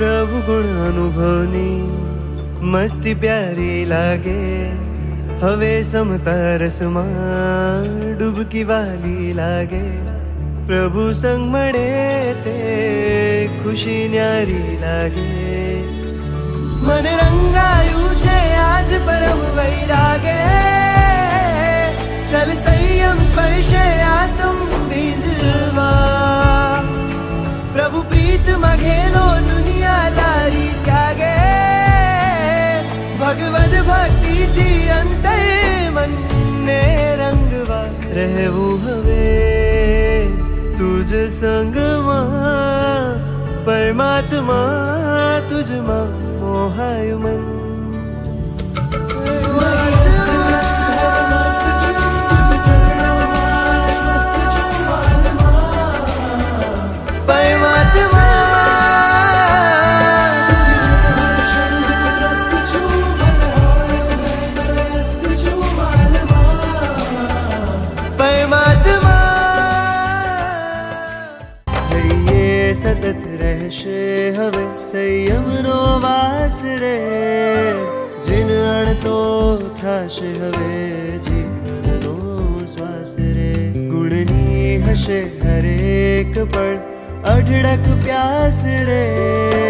પ્રભુ ગુણ અનુભવની મસ્તી પ્યારી લાગે. હવે સમતા રસમાં ડૂબકી વાલી લાગે. પ્રભુ સંગ મળે તે ખુશી ન્યારી લાગે. મને રંગાયું છે આજ પરમ ભક્તિ થી અંતર મનને રંગવા રહેવું હવે તુજ સંગમાં પરમાત્મા તુજમાં મોહાયું મન સતત રહેશે હવે સંયમનો વાસ રે. જીન તો થશે હવે જીવનનો શ્વાસ રે. ગુણની હશે હરેક પળ અઢળક પ્યાસ રે.